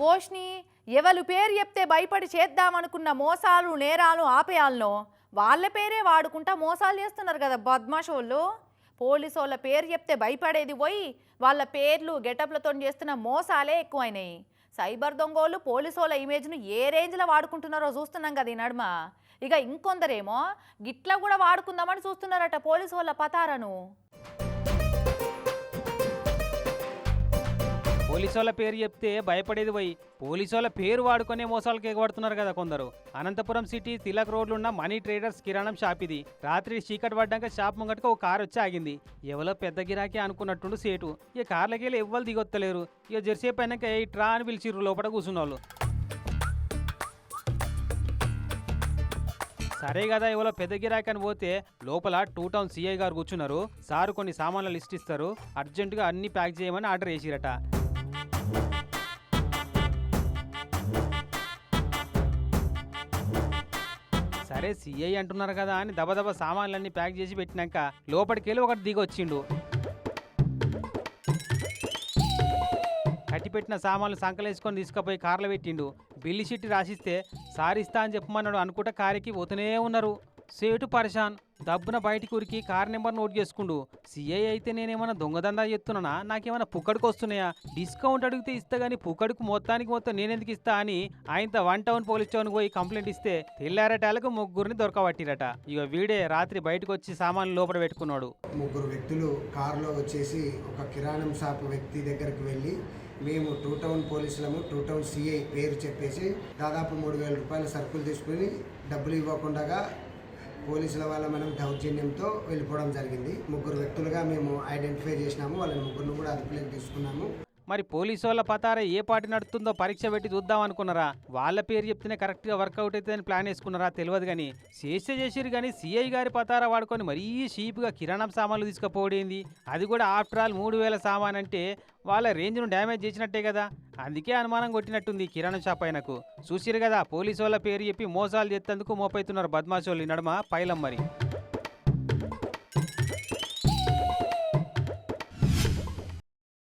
ఓష్ని ఎవరు పేరు చెప్తే భయపడి చేద్దామనుకున్న మోసాలు నేరాలు ఆపేయాలనో వాళ్ళ పేరే వాడుకుంటా మోసాలు చేస్తున్నారు కదా బద్మాషోళ్ళు. పోలీసు వాళ్ళ పేరు చెప్తే భయపడేది పోయి వాళ్ళ పేర్లు గెటప్లతో చేస్తున్న మోసాలే ఎక్కువైనాయి. సైబర్ దొంగోళ్ళు పోలీసు వాళ్ళ ఇమేజ్ను ఏ రేంజ్లో వాడుకుంటున్నారో చూస్తున్నాం కదా ఈ నడుమ. ఇక ఇంకొందరేమో గిట్ల కూడా వాడుకుందామని చూస్తున్నారట పోలీసు వాళ్ళ పతారను. పోలీసోళ్ళ వాళ్ళ పేరు చెప్తే భయపడేది పోయి. పోలీసోళ్ళ వాళ్ళ పేరు వాడుకునే మోసాలకు ఎగబడుతున్నారు కదా కొందరు. అనంతపురం సిటీ తిలక్ రోడ్లు ఉన్న మనీ ట్రేడర్స్ కిరాణం షాప్ ఇది. రాత్రి చీకటి పడ్డాక షాప్ ముంగటకు ఒక కారు వచ్చి ఆగింది. ఎవరో పెద్ద గిరాకీ అనుకున్నట్టుండు సేటు. ఇక కార్లకి వెళ్ళి ఎవ్వరు దిగొత్తలేరు. ఇక జెర్సీ పైనక ఏ ట్రా అని పిలిచిర్రు లోపల కూర్చున్నోళ్ళు. సరే కదా ఇవాళ పెద్ద గిరాకీ అని పోతే లోపల టూ టౌన్ సిఐ గారు కూర్చున్నారు. సారు కొన్ని సామాన్లు లిస్ట్ ఇస్తారు. అర్జెంటుగా అన్ని ప్యాక్ చేయమని ఆర్డర్ చేసిరట సరే సిఐ అంటున్నారు కదా అని దబదబ సామాన్లన్నీ ప్యాక్ చేసి పెట్టినాక లోపలికి వెళ్ళి ఒకటి దిగొచ్చిండు. కట్టిపెట్టిన సామాన్లు సంకలేసుకొని తీసుకుపోయి కార్లో పెట్టిండు. బిల్లు షీట్ రాసిస్తే సారిస్తా అని చెప్పమన్నాడు అనుకుంటా కారికి పోతూనే ఉన్నారు. సేటు పరిశాన్ దబ్బున బయటికి ఉరికి కార్ నెంబర్ నోట్ చేసుకుండు. సిఐ అయితే నేనేమైనా దొంగదందా చెప్తున్నానా నాకేమైనా పుక్కడికి వస్తున్నాయా? డిస్కౌంట్ అడిగితే ఇస్తా గానీ పుక్కడికి మొత్తానికి మొత్తం నేనెందుకు ఇస్తా అని ఆయన వన్ టౌన్ పోలీస్ టౌన్ పోయి కంప్లైంట్ ఇస్తే తెల్లారటాలకు ముగ్గురిని దొరకబట్టిరట. ఇక వీడే రాత్రి బయటకు వచ్చి సామాన్లు లోపల పెట్టుకున్నాడు. ముగ్గురు వ్యక్తులు కారులో వచ్చేసి ఒక కిరాణం షాప్ వ్యక్తి దగ్గరికి వెళ్ళి మేము టూ టౌన్ పోలీసులము టూ టౌన్ సిఐ పేరు చెప్పేసి దాదాపు మూడు వేల రూపాయల సరుకులు తీసుకుని డబ్బులు ఇవ్వకుండా పోలీసుల వల్ల మనం దౌర్జన్యంతో వెళ్ళిపోవడం జరిగింది. ముగ్గురు వ్యక్తులుగా మేము ఐడెంటిఫై చేసినాము. వాళ్ళని ముగ్గురు కూడా అదుపులోకి తీసుకున్నాము. మరి పోలీసు వాళ్ళ పతార ఏ పార్టీ నడుతుందో పరీక్ష పెట్టి చూద్దాం అనుకున్నారా? వాళ్ళ పేరు చెప్తేనే కరెక్ట్గా వర్కౌట్ అవుతుందని ప్లాన్ వేసుకున్నారా తెలియదు కానీ చేస్తే చేసిరు కానీ సిఐ గారి పతార వాడుకొని మరీ షీప్గా కిరాణం సామాన్లు తీసుకుపోవడేంది అది కూడా ఆఫ్టర్ ఆల్ మూడు వేల సామాన్ అంటే వాళ్ళ రేంజ్ను డ్యామేజ్ చేసినట్టే కదా. అందుకే అనుమానం కొట్టినట్టుంది కిరాణా షాప్ ఆయనకు. చూసిరు కదా పోలీసు వాళ్ళ పేరు చెప్పి మోసాలు చేస్తేందుకు మోపైతున్నారు బద్మాషోళ్ళు ఈ నడుమ పైలం మరి